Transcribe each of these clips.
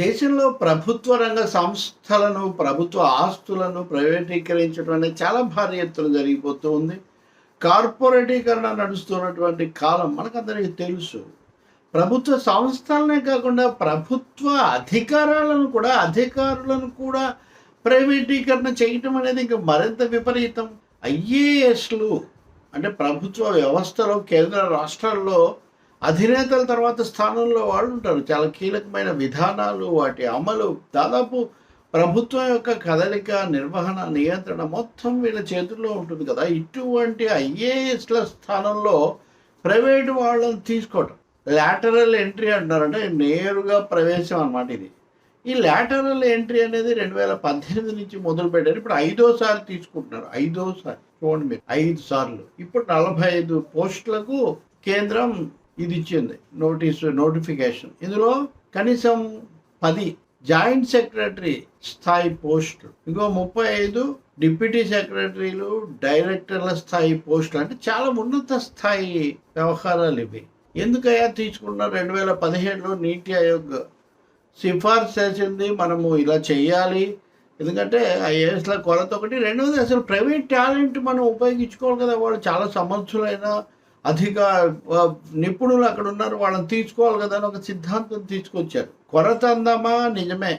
దేశంలో ప్రభుత్వ రంగ సంస్థలను ప్రభుత్వ ఆస్తులను ప్రైవేటీకరించడం అనేది చాలా భారీ ఎత్తున జరిగిపోతూ ఉంది. కార్పొరేటీకరణ నడుస్తున్నటువంటి కాలం మనకందరికీ తెలుసు. ప్రభుత్వ సంస్థలనే కాకుండా ప్రభుత్వ అధికారాలను కూడా అధికారులను కూడా ప్రైవేటీకరణ చేయటం అనేది ఇంకా మరింత విపరీతం. ఐఏఎస్లు అంటే ప్రభుత్వ వ్యవస్థలో కేంద్ర రాష్ట్రాల్లో అధినేతల తర్వాత స్థానంలో వాళ్ళు ఉంటారు. చాలా కీలకమైన విధానాలు వాటి అమలు. దాదాపు ప్రభుత్వం యొక్క కదలిక నిర్వహణ నియంత్రణ మొత్తం వీళ్ళ చేతుల్లో ఉంటుంది కదా. ఇటువంటి ఐఏఎస్ల స్థానంలో ప్రైవేటు వాళ్ళని తీసుకోవటం. లాటరల్ ఎంట్రీ అంటారంటే నేరుగా ప్రవేశం అన్నమాట ఇది. ఈ లాటరల్ ఎంట్రీ అనేది రెండు వేల పద్దెనిమిది నుంచి మొదలు పెట్టారు ఇప్పుడు ఐదోసారి తీసుకుంటున్నారు. ఐదోసారి చూడండి మీరు. ఐదు సార్లు. ఇప్పుడు నలభై ఐదు పోస్టులకు కేంద్రం ఇది ఇచ్చింది నోటీసు నోటిఫికేషన్. ఇందులో కనీసం పది జాయింట్ సెక్రటరీ స్థాయి పోస్టులు. ఇంకో ముప్పై ఐదు డిప్యూటీ సెక్రటరీలు డైరెక్టర్ల స్థాయి పోస్టులు. అంటే చాలా ఉన్నత స్థాయి వ్యవహారాలు ఇవి. ఎందుకయ్యా తీసుకున్నారు రెండు వేల పదిహేడులో నీతి ఆయోగ్ సిఫార్సు చేసింది. మనము ఇలా చేయాలి ఎందుకంటే ఐఏఎస్ల కొరత ఒకటి. రెండవది అసలు ప్రైవేట్ టాలెంట్ మనం ఉపయోగించుకోవాలి కదా. వాళ్ళు చాలా సమర్థులైన అధిక నిపుణులు అక్కడ ఉన్నారు వాళ్ళని తీసుకోవాలి కదా అని ఒక సిద్ధాంతం తీసుకొచ్చారు. కొరత అందామా? నిజమే.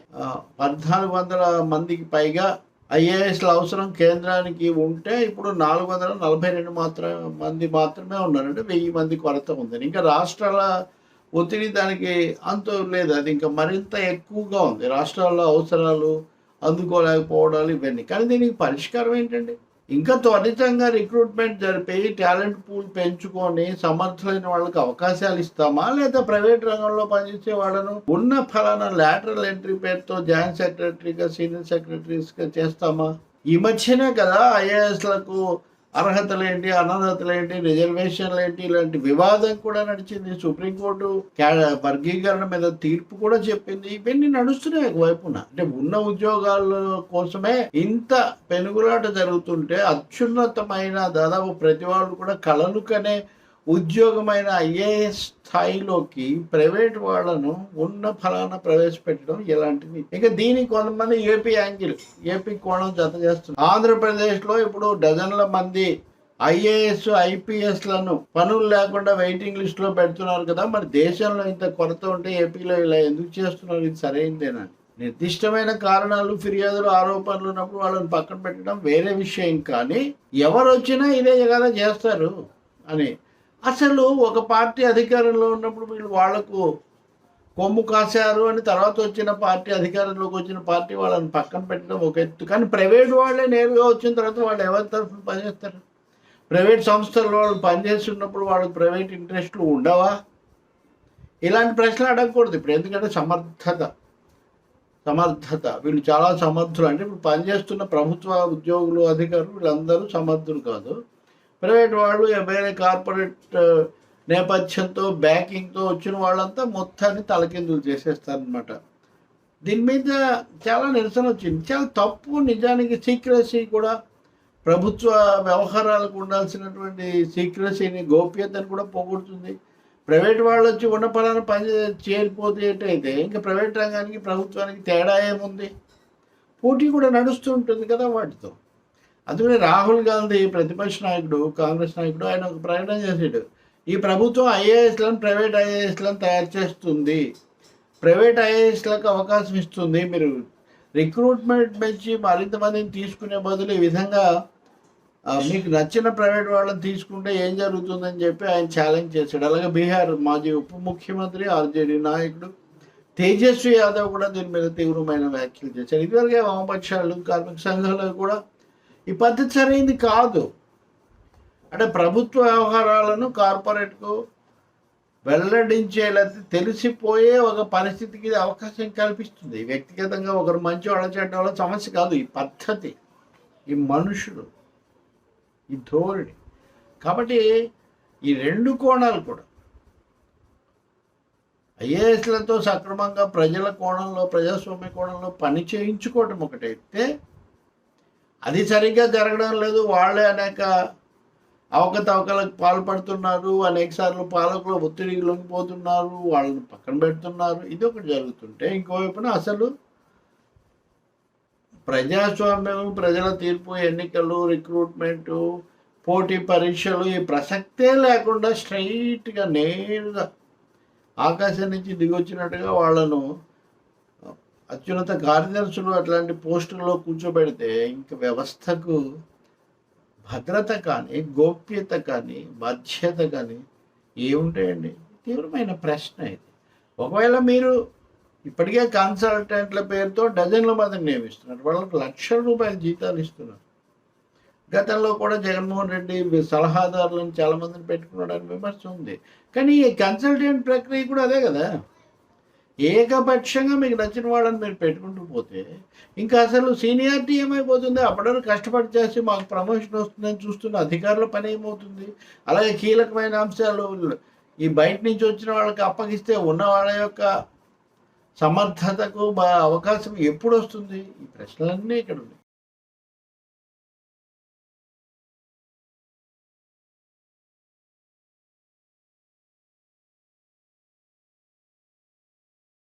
పద్నాలుగు వందల మందికి పైగా ఐఏఎస్ల అవసరం కేంద్రానికి ఉంటే ఇప్పుడు నాలుగు వందల నలభై రెండు మాత్రం మంది మాత్రమే ఉన్నారంటే వెయ్యి మంది కొరత ఉంది ఇంకా రాష్ట్రాల ఒత్తిడి దానికి అంత లేదు. అది ఇంకా మరింత ఎక్కువగా ఉంది. రాష్ట్రాల్లో అవసరాలు అందుకోలేకపోవడాలు ఇవన్నీ. కానీ దీనికి పరిష్కారం ఏంటండి? ఇంకా త్వరితంగా రిక్రూట్మెంట్ జరిపి టాలెంట్ పూల్ పెంచుకొని సమర్థులైన వాళ్ళకి అవకాశాలు ఇస్తామా? లేదా ప్రైవేట్ రంగంలో పనిచేసే వాళ్ళను ఉన్న ఫలానా లాటరల్ ఎంట్రీ పేరుతో జాయింట్ సెక్రటరీగా సీనియర్ సెక్రటరీస్గా చేస్తామా? ఈ మధ్యనే కదా ఐఏఎస్లకు అర్హతలు ఏంటి అనర్హతలు ఏంటి రిజర్వేషన్లు ఏంటి ఇలాంటి వివాదం కూడా నడిచింది. సుప్రీంకోర్టు వర్గీకరణ మీద తీర్పు కూడా చెప్పింది. ఇవన్నీ నడుస్తున్నాయి ఒకవైపున. అంటే ఉన్న ఉద్యోగాల కోసమే ఇంత పెనుగులాట జరుగుతుంటే అత్యున్నతమైన దాదాపు ప్రతి వాళ్ళు కూడా కలలు కనే ఉద్యోగమైన ఐఏఎస్ స్థాయిలోకి ప్రైవేట్ వాళ్ళను ఉన్న ఫలానా ప్రవేశపెట్టడం ఇలాంటివి ఇక దీనికి కొంతమంది ఏపీ యాంగిల్ ఏపీ కోణం జత చేస్తుంది ఆంధ్రప్రదేశ్లో ఇప్పుడు డజన్ల మంది ఐఏఎస్ ఐపీఎస్లను పనులు లేకుండా వెయిటింగ్ లిస్ట్లో పెడుతున్నారు కదా. మరి దేశంలో ఇంత కొరత ఉంటే ఏపీలో ఇలా ఎందుకు చేస్తున్నారు? ఇది సరైందేనా? నిర్దిష్టమైన కారణాలు ఫిర్యాదులు ఆరోపణలు ఉన్నప్పుడు వాళ్ళని పక్కన పెట్టడం వేరే విషయం. కానీ ఎవరు వచ్చినా ఇదే కదా చేస్తారు అని. అసలు ఒక పార్టీ అధికారంలో ఉన్నప్పుడు వీళ్ళు వాళ్ళకు కొమ్ము కాశారు అని తర్వాత వచ్చిన పార్టీ అధికారంలోకి వచ్చిన పార్టీ వాళ్ళని పక్కన పెట్టడం ఒక ఎత్తు. కానీ ప్రైవేట్ వాళ్ళే నేరుగా వచ్చిన తర్వాత వాళ్ళు ఎవరి తరఫున పనిచేస్తారు? ప్రైవేట్ సంస్థల్లో వాళ్ళు పనిచేస్తున్నప్పుడు వాళ్ళకి ప్రైవేట్ ఇంట్రెస్ట్లు ఉండవా? ఇలాంటి ప్రశ్నలు అడగకూడదు. ఇప్పుడు ఎందుకంటే సమర్థత సమర్థత. వీళ్ళు చాలా సమర్థులు. అంటే ఇప్పుడు పనిచేస్తున్న ప్రభుత్వ ఉద్యోగులు అధికారులు వీళ్ళందరూ సమర్థులు కాదు. ప్రైవేట్ వాళ్ళు వేరే కార్పొరేట్ నేపథ్యంతో బ్యాకింగ్తో వచ్చిన వాళ్ళంతా మొత్తాన్ని తలకిందులు చేసేస్తారనమాట దీని మీద చాలా నిరసన వచ్చింది. చాలా తప్పు నిజానికి సీక్రసీ కూడా ప్రభుత్వ వ్యవహారాలకు ఉండాల్సినటువంటి సీక్రసీని గోప్యతను కూడా పోగొడుతుంది. ప్రైవేట్ వాళ్ళు వచ్చి ఉన్న పలానా పని చేరిపోతేటైతే ఇంకా ప్రైవేట్ రంగానికి ప్రభుత్వానికి తేడా ఏముంది? పోటీ కూడా నడుస్తూ ఉంటుంది కదా వాటితో. అందుకని రాహుల్ గాంధీ ప్రతిపక్ష నాయకుడు కాంగ్రెస్ నాయకుడు ఆయన ఒక ప్రకటన చేశాడు. ఈ ప్రభుత్వం ఐఏఎస్లను ప్రైవేట్ ఐఏఎస్లను తయారు చేస్తుంది. ప్రైవేట్ ఐఏఎస్లకు అవకాశం ఇస్తుంది. మీరు రిక్రూట్మెంట్ పెంచి మరింత మందిని తీసుకునే బదులు ఈ విధంగా మీకు నచ్చిన ప్రైవేట్ వాళ్ళని తీసుకుంటే ఏం జరుగుతుందని చెప్పి ఆయన ఛాలెంజ్ చేశాడు. అలాగే బీహార్ మాజీ ఉప ముఖ్యమంత్రి ఆర్జేడీ నాయకుడు తేజస్వి యాదవ్ కూడా దీని మీద తీవ్రమైన వ్యాఖ్యలు చేశారు. ఇదివరకే వామపక్షాలు కార్మిక సంఘాలు కూడా ఈ పద్ధతి సరైనది కాదు. అంటే ప్రభుత్వ వ్యవహారాలను కార్పొరేట్కు వెల్లడించేలా తెలిసిపోయే ఒక పరిస్థితికి అవకాశం కల్పిస్తుంది. వ్యక్తిగతంగా ఒకరు మంచి వాళ్ళ వల్ల సమస్య కాదు. ఈ పద్ధతి ఈ మనుషులు ఈ ధోరణి. కాబట్టి ఈ రెండు కోణాలు కూడా. ఐఏఎస్లతో సక్రమంగా ప్రజల కోణంలో ప్రజాస్వామ్య కోణంలో పని చేయించుకోవటం ఒకటైతే అది సరిగ్గా జరగడం లేదు. వాళ్ళే అనేక అవకతవకలకు పాల్పడుతున్నారు. అనేక సార్లు పాలకులు ఒత్తిడికి లొంగిపోతున్నారు. వాళ్ళని పక్కన పెడుతున్నారు. ఇది ఒకటి జరుగుతుంటే ఇంకోవైపున అసలు ప్రజాస్వామ్యం ప్రజల తీర్పు ఎన్నికలు రిక్రూట్మెంటు పోటీ పరీక్షలు ఈ ప్రసక్తే లేకుండా స్ట్రైట్గా నేరుగా ఆకాశం నుంచి దిగొచ్చినట్టుగా వాళ్ళను అత్యున్నత కార్యదర్శులు అట్లాంటి పోస్టుల్లో కూర్చోబెడితే ఇంక వ్యవస్థకు భద్రత కానీ గోప్యత కానీ బాధ్యత కానీ ఏముంటాయండి? తీవ్రమైన ప్రశ్న ఇది. ఒకవేళ మీరు ఇప్పటికే కన్సల్టెంట్ల పేరుతో డజన్ల మందిని నియమిస్తున్నారు. వాళ్ళకి లక్షల రూపాయల జీతాలు ఇస్తున్నారు. గతంలో కూడా జగన్మోహన్ రెడ్డి సలహాదారులను చాలామందిని పెట్టుకున్నాడని విమర్శ ఉంది. కానీ ఈ కన్సల్టెంట్ ప్రక్రియ కూడా అదే కదా? ఏకపక్షంగా మీకు నచ్చిన వాళ్ళని మీరు పెట్టుకుంటూ పోతే ఇంకా అసలు సీనియారిటీ ఏమైపోతుంది? అప్పటివరకు కష్టపడి చేసి మాకు ప్రమోషన్ వస్తుందని చూస్తున్న అధికారుల పని ఏమవుతుంది? అలాగే కీలకమైన అంశాలు ఈ బయట నుంచి వచ్చిన వాళ్ళకి అప్పగిస్తే ఉన్న వాళ్ళ యొక్క సమర్థతకు అవకాశం ఎప్పుడు వస్తుంది? ఈ ప్రశ్నలన్నీ ఇక్కడ ఉన్నాయి.